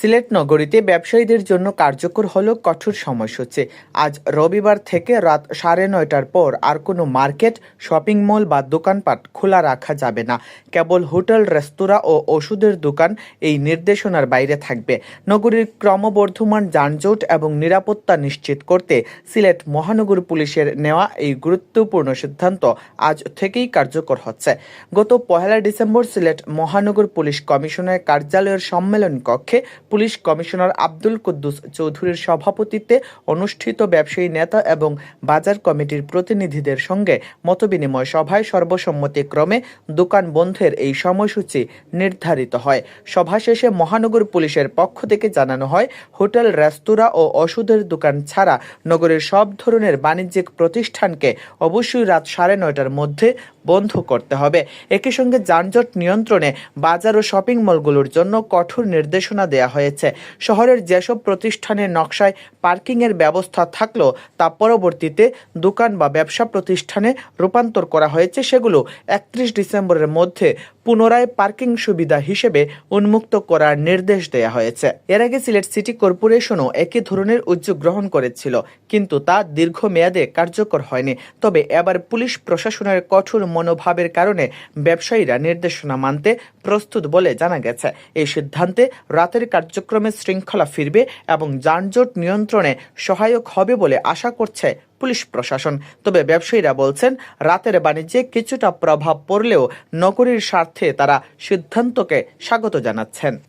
সিলেট নগরীতে ব্যবসায়ীদের জন্য কার্যকর হলো কঠোর সময়সূচি। আজ রবিবার থেকে রাত সাড়ে নয়টার পর আর কোনো মার্কেট, শপিং মল বা দোকানপাট খোলা রাখা যাবে না। কেবল হোটেল, রেস্তোরাঁ ও ওষুধের দোকান এই নির্দেশনার বাইরে থাকবে। নগরীর ক্রমবর্ধমান যানজট এবং নিরাপত্তা নিশ্চিত করতে সিলেট মহানগর পুলিশের নেওয়া এই গুরুত্বপূর্ণ সিদ্ধান্ত আজ থেকেই কার্যকর হচ্ছে। গত পহেলা ডিসেম্বর সিলেট মহানগর পুলিশ কমিশনের কার্যালয়ের সম্মেলন কক্ষে পুলিশ কমিশনার আব্দুল কুদ্দুস চৌধুরীর সভাপতিত্বে অনুষ্ঠিত ব্যবসায়ী নেতা এবং বাজার কমিটির প্রতিনিধিদের সঙ্গে মতবিনিময় সভায় সর্বসম্মতিক্রমে দোকান বন্ধের এই সময়সূচি নির্ধারিত হয়। সভা শেষে মহানগর পুলিশের পক্ষ থেকে জানানো হয়, হোটেল, রেস্তোরাঁ ও ওষুধের দোকান ছাড়া নগরের সব ধরনের বাণিজ্যিক প্রতিষ্ঠানকে অবশ্যই রাত সাড়ে নয়টার মধ্যে বন্ধ করতে হবে। একই সঙ্গে যানজট নিয়ন্ত্রণে বাজার ও শপিং মলগুলোর জন্য কঠোর নির্দেশনা দেওয়া হয়েছে। শহরের যেসব প্রতিষ্ঠানের নকশায় পার্কিংয়ের ব্যবস্থা থাকলেও তা পরবর্তীতে দোকান বা ব্যবসা প্রতিষ্ঠানে রূপান্তর করা হয়েছে। সেগুলো একত্রিশ ডিসেম্বরের মধ্যে পুনরায় পার্কিং সুবিধা হিসেবে উন্মুক্ত করার নির্দেশ দেওয়া হয়েছে। এর আগে সিলেট সিটি কর্পোরেশনও একই ধরনের উদ্যোগ গ্রহণ করেছিল, কিন্তু তা দীর্ঘমেয়াদে কার্যকর হয়নি। তবে এবার পুলিশ প্রশাসনের কঠোর মনোভাবের কারণে ব্যবসায়ীরা নির্দেশনা মানতে প্রস্তুত বলে জানা গেছে। এই সিদ্ধান্তে রাতের কার্যক্রমে শৃঙ্খলা ফিরবে এবং যানজট নিয়ন্ত্রণে সহায়ক হবে বলে আশা করছে পুলিশ প্রশাসন। তবে ব্যবসায়ীরা বলছেন, রাতের বাণিজ্যে কিছুটা প্রভাব পড়লেও নগরীর স্বার্থে তারা সিদ্ধান্তকে স্বাগত জানাচ্ছেন।